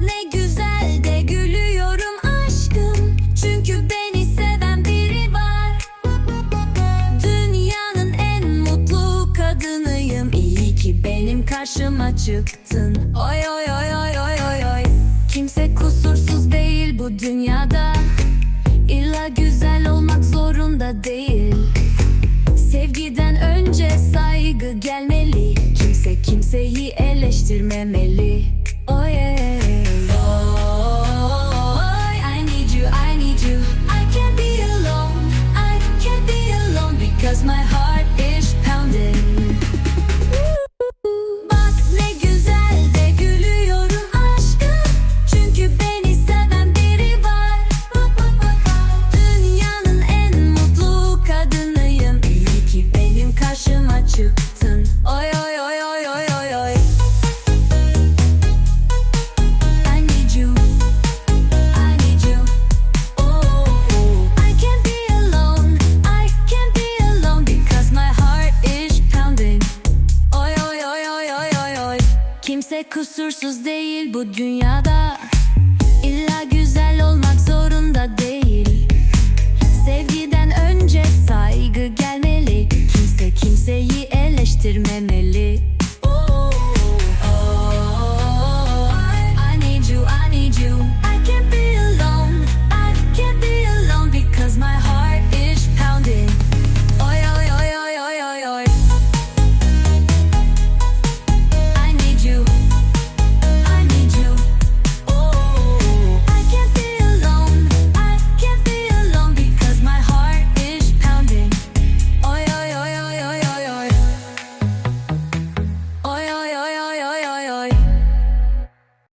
ne güzel de gülüyorum aşkım. Çünkü beni seven biri var. Dünyanın en mutlu kadınıyım. İyi ki benim karşıma çıktın. Oy oy oy oy oy oy oy. Kimse kusursuz değil bu dünyada. İlla güzel olmak zorunda değil. Sevgiden önce saygı gelmeli. Kimse kimseyi eleştirmemeli. Oh yeah kusursuz değil bu dünyada. İlla güzel olmak